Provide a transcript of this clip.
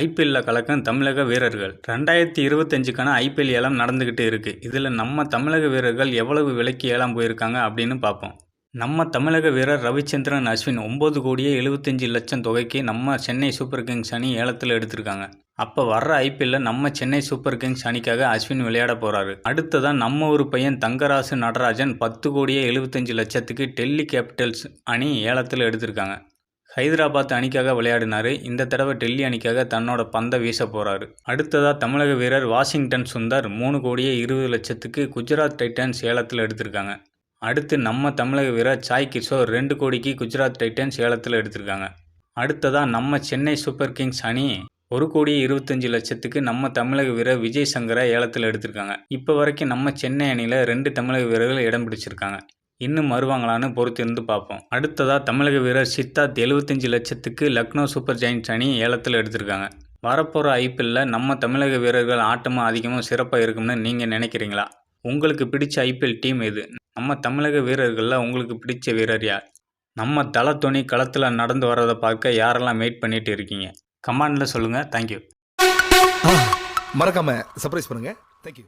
ஐபிஎல்லில் கலக்கும் தமிழக வீரர்கள். ரெண்டாயிரத்தி இருபத்தஞ்சுக்கான ஐபிஎல் ஏலம் நடந்துக்கிட்டு இருக்குது இதில் நம்ம தமிழக வீரர்கள் எவ்வளவு விலைக்கு ஏலம் போயிருக்காங்க அப்படின்னு பார்ப்போம் நம்ம தமிழக வீரர் ரவிச்சந்திரன் அஸ்வின் ஒம்பது கோடியே எழுபத்தஞ்சு லட்சம் தொகைக்கு நம்ம சென்னை சூப்பர் கிங்ஸ் அணி ஏலத்தில் எடுத்திருக்காங்க. அப்போ வர்ற ஐபிஎல்லில் நம்ம சென்னை சூப்பர் கிங்ஸ் அணிக்காக அஸ்வின் விளையாட போகிறாரு அடுத்ததான் நம்ம ஒரு பையன் தங்கராசு நடராஜன் பத்து கோடியே எழுபத்தஞ்சு லட்சத்துக்கு டெல்லி கேபிட்டல்ஸ் அணி ஏலத்தில் எடுத்திருக்காங்க. ஹைதராபாத் அணிக்காக விளையாடினாரு. இந்த தடவை டெல்லி அணிக்காக தன்னோட பந்தை வீச போகிறாரு அடுத்ததாக தமிழக வீரர் வாஷிங்டன் சுந்தர் மூணு கோடியே இருபது லட்சத்துக்கு குஜராத் டைட்டன்ஸ் ஏலத்தில் எடுத்திருக்காங்க. அடுத்து நம்ம தமிழக வீரர் சாய் கிஷோர் ரெண்டு கோடிக்கு குஜராத் டைட்டன்ஸ் ஏலத்தில் எடுத்திருக்காங்க. அடுத்ததாக நம்ம சென்னை சூப்பர் கிங்ஸ் அணி ஒரு கோடி இருபத்தஞ்சு லட்சத்துக்கு நம்ம தமிழக வீரர் விஜய் சங்கரை ஏலத்தில் எடுத்திருக்காங்க. இப்போ வரைக்கும் நம்ம சென்னை அணியில் ரெண்டு தமிழக வீரர்கள் இடம் பிடிச்சிருக்காங்க. இன்னும் வருவாங்களான்னு பொறுத்திருந்து பார்ப்போம். அடுத்ததாக தமிழக வீரர் சித்தார்த் எழுபத்தஞ்சு லட்சத்துக்கு லக்னோ சூப்பர் ஜெயின்ஸ் அணி ஏலத்தில் எடுத்திருக்காங்க. வரப்போகிற ஐபிஎல்லில் நம்ம தமிழக வீரர்கள் ஆட்டமும் அதிகமாக சிறப்பாக இருக்கும்னு நீங்கள் நினைக்கிறீங்களா? உங்களுக்கு பிடிச்ச ஐபிஎல் டீம் எது? நம்ம தமிழக வீரர்களில் உங்களுக்கு பிடிச்ச வீரர் யார்? நம்ம தலை துணி களத்தில் நடந்து வர்றதை பார்க்க யாரெல்லாம் வெயிட் பண்ணிட்டு இருக்கீங்க? கமாண்டில் சொல்லுங்கள் தேங்க்யூ மறக்காமல் சர்ப்ரைஸ் பண்ணுங்கள் தேங்க்யூ